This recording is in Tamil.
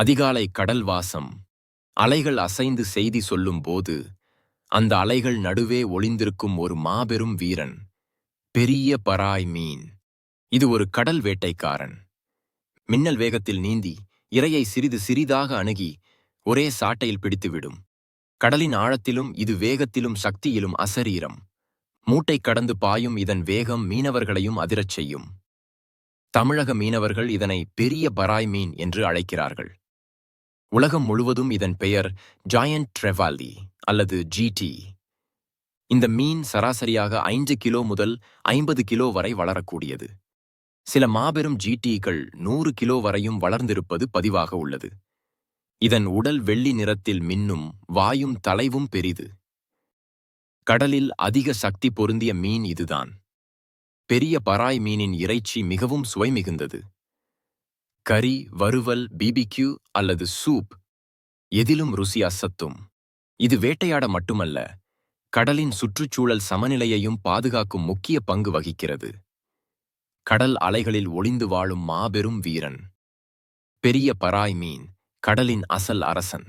அதிகாலை கடல் வாசம் அலைகள் அசைந்து செய்தி சொல்லும் போது அந்த அலைகள் நடுவே ஒளிந்திருக்கும் ஒரு மாபெரும் வீரன் பெரிய பராய் மீன். இது ஒரு கடல் வேட்டைக்காரன். மின்னல் வேகத்தில் நீந்தி இரையை சிறிது சிறிதாக அணுகி ஒரே சாட்டையில் பிடித்துவிடும். கடலின் ஆழத்திலும் இது வேகத்திலும் சக்தியிலும் அசரீரம். மூட்டை கடந்து பாயும் இதன் வேகம் மீனவர்களையும் அதிரச் செய்யும். தமிழக மீனவர்கள் இதனை பெரிய பராய் மீன் என்று அழைக்கிறார்கள். உலகம் முழுவதும் இதன் பெயர் ஜாயண்ட் ட்ரெவாலி அல்லது ஜிடி இந்த மீன் சராசரியாக ஐந்து கிலோ முதல் ஐம்பது கிலோ வரை வளரக்கூடியது. சில மாபெரும் ஜிடிகள் நூறு கிலோ வரையும் வளர்ந்திருப்பது பதிவாக உள்ளது. இதன் உடல் வெள்ளி நிறத்தில் மின்னும் வாயும் தலைவும் பெரிது. கடலில் அதிக சக்தி பொருந்திய மீன் இதுதான். பெரிய பராய் மீனின் இறைச்சி மிகவும் சுவை மிகுந்தது கறி வறுவல் பிபிக்யூ அல்லது சூப் எதிலும் ருசி அசத்தும் இது வேட்டையாட மட்டுமல்ல கடலின் சுற்றுச்சூழல் சமநிலையையும் பாதுகாக்கும் முக்கிய பங்கு வகிக்கிறது. கடல் அலைகளில் ஒளிந்து வாழும் மாபெரும் வீரன். பெரிய பராய் மீன் கடலின் அசல் அரசன்.